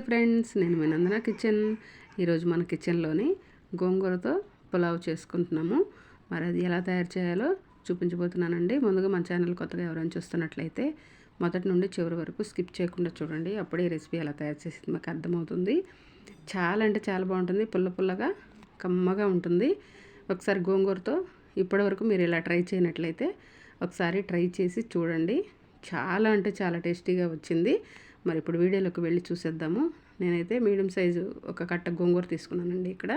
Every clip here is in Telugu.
ఫ్రెండ్స్ నేను వినందన కిచెన్. ఈరోజు మన కిచెన్లోని గోంగూరతో పులావ్ చేసుకుంటున్నాము. మరి అది ఎలా తయారు చేయాలో చూపించబోతున్నానండి. ముందుగా మన ఛానల్ కొత్తగా ఎవరైనా చూస్తున్నట్లయితే మొదటి నుండి చివరి వరకు స్కిప్ చేయకుండా చూడండి. అప్పుడే ఈ రెసిపీ ఎలా తయారు చేసింది మాకు అర్థమవుతుంది. చాలా అంటే చాలా బాగుంటుంది. పుల్ల పుల్లగా కమ్మగా ఉంటుంది. ఒకసారి గోంగూరతో ఇప్పటివరకు మీరు ఇలా ట్రై చేయనట్లయితే ఒకసారి ట్రై చేసి చూడండి. చాలా అంటే చాలా టేస్టీగా వచ్చింది. మరి ఇప్పుడు వీడియోలోకి వెళ్ళి చూసేద్దాము. నేనైతే మీడియం సైజు ఒక కట్ట గోంగూర తీసుకున్నానండి ఇక్కడ.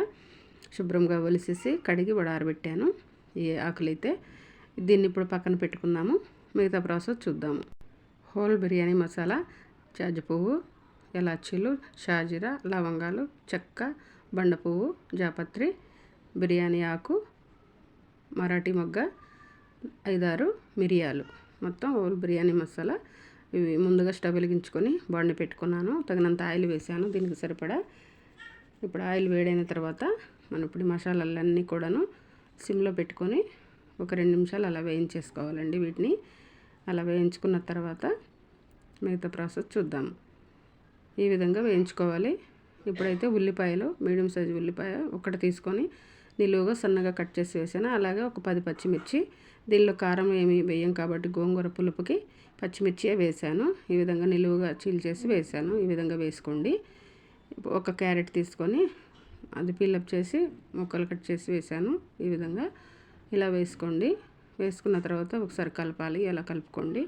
శుభ్రంగా ఒలిసేసి కడిగి వడారబెట్టాను. ఈ ఆకులైతే దీన్ని ఇప్పుడు పక్కన పెట్టుకుందాము. మిగతా ప్రాసెస్ చూద్దాము. హోల్ బిర్యానీ మసాలా చాజ పువ్వు ఎలాచీలు షాజీరా లవంగాలు చెక్క బండ పువ్వు జాపత్రి బిర్యానీ ఆకు మరాఠీ మొగ్గ ఐదారు మిరియాలు. మొత్తం హోల్ బిర్యానీ మసాలా ఇవి ముందుగా స్టవ్ వెలిగించుకొని బాండి పెట్టుకున్నాను. తగినంత ఆయిల్ వేసాను. దీనికి సరిపడా ఇప్పుడు ఆయిల్ వేడైన తర్వాత మనం ఇప్పుడు మసాలాలన్నీ కూడాను సిమ్లో పెట్టుకొని ఒక రెండు నిమిషాలు అలా వేయించేసుకోవాలండి వీటిని. అలా వేయించుకున్న తర్వాత మిగతా ప్రాసెస్ చూద్దాము ఈ విధంగా వేయించుకోవాలి. ఇప్పుడైతే ఉల్లిపాయలు మీడియం సైజు ఉల్లిపాయ ఒకటి తీసుకొని నిలువుగా సన్నగా కట్ చేసి వేసాను. అలాగే ఒక పది పచ్చిమిర్చి దీనిలో కారం ఏమి వేయం కాబట్టి గోంగూర పులుపుకి పచ్చిమిర్చియే వేసాను ఈ విధంగా నిలువుగా చీల్చేసి వేసాను ఈ విధంగా వేసుకోండి. ఒక క్యారెట్ తీసుకొని అది పిల్లప్ చేసి ముక్కలు కట్ చేసి వేసాను ఈ విధంగా ఇలా వేసుకోండి. వేసుకున్న తర్వాత ఒకసారి కలపాలి. ఇలా కలుపుకోండి.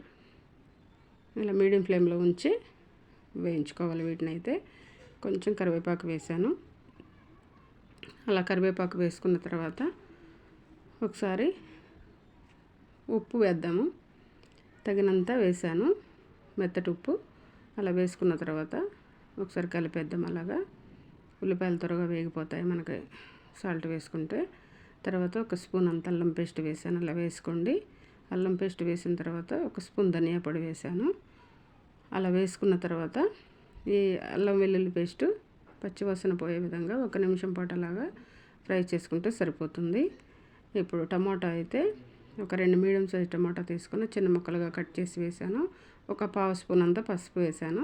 ఇలా మీడియం ఫ్లేమ్లో ఉంచి వేయించుకోవాలి వీటిని అయితే కొంచెం కరివేపాకు వేసాను అలా కరివేపాకు వేసుకున్న తర్వాత ఒకసారి ఉప్పు వేద్దాము. తగినంత వేసాను. మెత్తటి ఉప్పు. అలా వేసుకున్న తర్వాత ఒకసారి కలిపేద్దాం అలాగా. ఉల్లిపాయలు త్వరగా వేగిపోతాయి మనకి సాల్ట్ వేసుకుంటే. తర్వాత ఒక స్పూన్ అంత అల్లం పేస్ట్ వేసాను. అలా వేసుకోండి. అల్లం పేస్ట్ వేసిన తర్వాత ఒక స్పూన్ ధనియా పొడి వేసాను. అలా వేసుకున్న తర్వాత ఈ అల్లం వెల్లుల్లి పేస్ట్ పచ్చివాసన పోయే విధంగా ఒక నిమిషం పాటు అలాగా ఫ్రై చేసుకుంటే సరిపోతుంది. ఇప్పుడు టమాటా అయితే ఒక రెండు మీడియం సైజ్ టమాటా తీసుకొని చిన్న ముక్కలుగా కట్ చేసి వేసాను. ఒక పావు స్పూన్ అంతా పసుపు వేసాను.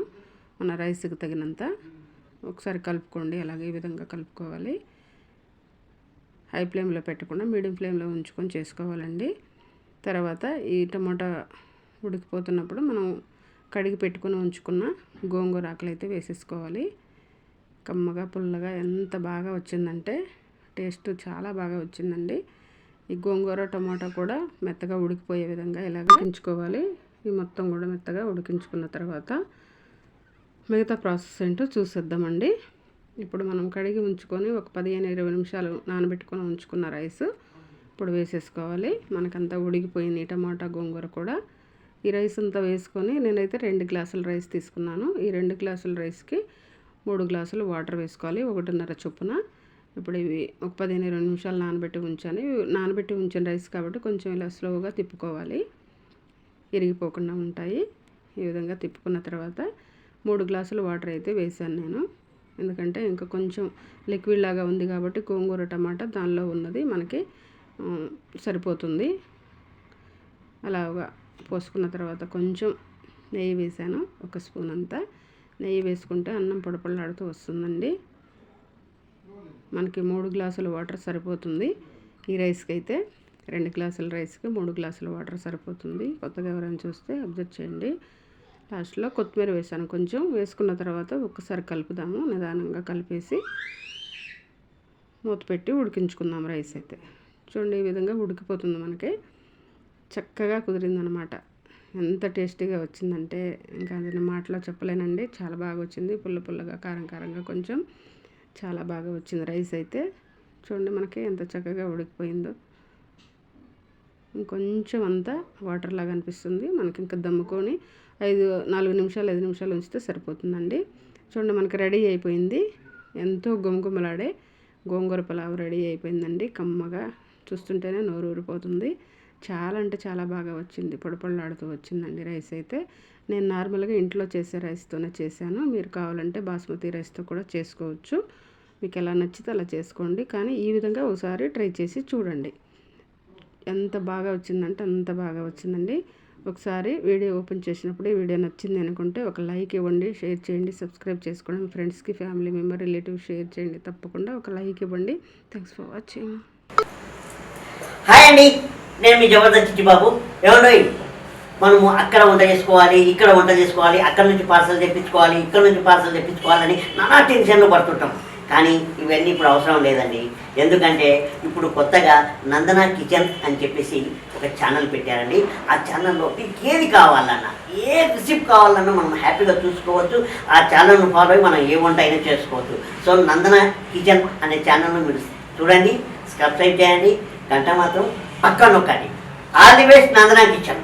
మన రైస్కి తగినంత. ఒకసారి కలుపుకోండి. అలాగే ఈ విధంగా కలుపుకోవాలి. హై ఫ్లేమ్లో పెట్టకుండా మీడియం ఫ్లేమ్లో ఉంచుకొని చేసుకోవాలండి. తర్వాత ఈ టమాటా ఉడికిపోతున్నప్పుడు మనం కడిగి పెట్టుకుని ఉంచుకున్న గోంగూర ఆకులు అయితే వేసేసుకోవాలి. కమ్మగా పుల్లగా ఎంత బాగా వచ్చిందంటే టేస్ట్ చాలా బాగా వచ్చిందండి. ఈ గోంగూర టమాటా కూడా మెత్తగా ఉడికిపోయే విధంగా ఇలాగ ఉడికించుకోవాలి ఈ మొత్తం కూడా మెత్తగా ఉడికించుకున్న తర్వాత మిగతా ప్రాసెస్ ఏంటో చూసేద్దామండి. ఇప్పుడు మనం కడిగి ఉంచుకొని ఒక పదిహేను ఇరవై నిమిషాలు నానబెట్టుకొని ఉంచుకున్న రైస్ ఇప్పుడు వేసేసుకోవాలి. మనకంతా ఉడికిపోయింది టమాటా గోంగూర కూడా. ఈ రైస్ అంతా వేసుకొని నేనైతే రెండు గ్లాసుల రైస్ తీసుకున్నాను. ఈ రెండు గ్లాసుల రైస్కి మూడు గ్లాసులు వాటర్ వేసుకోవాలి ఒకటిన్నర చొప్పున. ఇప్పుడు ఇవి ఒక పదిహేను ఇరవై నిమిషాలు నానబెట్టి ఉంచాను. నానబెట్టి ఉంచిన రైస్ కాబట్టి కొంచెం ఇలా స్లోగా తిప్పుకోవాలి. ఇరిగిపోకుండా ఉంటాయి. ఈ విధంగా తిప్పుకున్న తర్వాత మూడు గ్లాసులు వాటర్ అయితే వేసాను నేను. ఎందుకంటే ఇంకా కొంచెం లిక్విడ్ లాగా ఉంది కాబట్టి గోంగూర టమాటా దానిలో ఉన్నది మనకి సరిపోతుంది. అలాగా పోసుకున్న తర్వాత కొంచెం నెయ్యి వేసాను ఒక స్పూన్ అంతా. నెయ్యి వేసుకుంటే అన్నం పొడపళ్ళాడుతూ వస్తుందండి. మనకి మూడు గ్లాసుల వాటర్ సరిపోతుంది. ఈ రైస్కి అయితే రెండు గ్లాసుల రైస్కి మూడు గ్లాసుల వాటర్ సరిపోతుంది. కొత్తగా ఎవరైనా చూస్తే అబ్జర్వ్ చేయండి. లాస్ట్లో కొత్తిమీర వేసాను. కొంచెం వేసుకున్న తర్వాత ఒక్కసారి కలుపుదాము. నిదానంగా కలిపేసి మూత పెట్టి ఉడికించుకుందాం రైస్ అయితే చూడండి ఈ విధంగా ఉడికిపోతుంది మనకి. చక్కగా కుదిరిందనమాట. ఎంత టేస్టీగా వచ్చిందంటే ఇంకా అది మాటలో చెప్పలేనండి. చాలా బాగా వచ్చింది. పుల్ల పుల్లగా కారం కారంగా కొంచెం చాలా బాగా వచ్చింది రైస్ అయితే. చూడండి మనకి ఎంత చక్కగా ఉడికిపోయిందో. ఇంకొంచెం అంతా వాటర్ లాగా అనిపిస్తుంది. మనకి ఇంకా దమ్ముకొని ఐదు నాలుగు నిమిషాలు ఐదు నిమిషాలు ఉంచితే సరిపోతుందండి. చూడండి మనకి రెడీ అయిపోయింది. ఎంతో గుమగుమలాడే గోంగూర పలావ్ రెడీ అయిపోయిందండి. కమ్మగా చూస్తుంటేనే నోరు ఊరిపోతుంది. చాలా అంటే చాలా బాగా వచ్చింది. పొడపొడలాడుతూ వచ్చిందండి రైస్ అయితే. నేను నార్మల్గా ఇంట్లో చేసే రైస్తోనే చేశాను. మీరు కావాలంటే బాస్మతి రైస్తో కూడా చేసుకోవచ్చు. మీకు ఎలా నచ్చితే అలా చేసుకోండి. కానీ ఈ విధంగా ఒకసారి ట్రై చేసి చూడండి. ఎంత బాగా వచ్చిందంటే అంత బాగా వచ్చిందండి. ఒకసారి వీడియో ఓపెన్ చేసినప్పుడు ఈ వీడియో నచ్చింది అనుకుంటే ఒక లైక్ ఇవ్వండి షేర్ చేయండి సబ్స్క్రైబ్ చేసుకోండి మీ ఫ్రెండ్స్కి ఫ్యామిలీ మెంబర్ రిలేటివ్ షేర్ చేయండి తప్పకుండా ఒక లైక్ ఇవ్వండి. Thanks for watching. హాయ్ అండి. నేను మీ జబర్దస్త్ చిట్టిబాబు ఏమండి మనము అక్కడ వంట చేసుకోవాలి ఇక్కడ వంట చేసుకోవాలి అక్కడ నుంచి పార్సల్ తెప్పించుకోవాలి ఇక్కడ నుంచి పార్సల్ తెప్పించుకోవాలని నానా టెన్షన్లు పడుతుంటాం. కానీ ఇవన్నీ ఇప్పుడు అవసరం లేదండి. ఎందుకంటే ఇప్పుడు కొత్తగా నందన కిచెన్ అని చెప్పేసి ఒక ఛానల్ పెట్టారండి. ఆ ఛానల్లో మీకు ఏది కావాలన్నా ఏ రిసిప్ కావాలన్నా మనం హ్యాపీగా చూసుకోవచ్చు. ఆ ఛానల్ను ఫాలో అయ్యి మనం ఏ వంట అయినా చేసుకోవచ్చు. సో నందన కిచెన్ అనే ఛానల్ను మీరు చూడండి సబ్స్క్రైబ్ చేయండి. గంట మాత్రం పక్కన నొక్కండి all the best Nandana kitchen.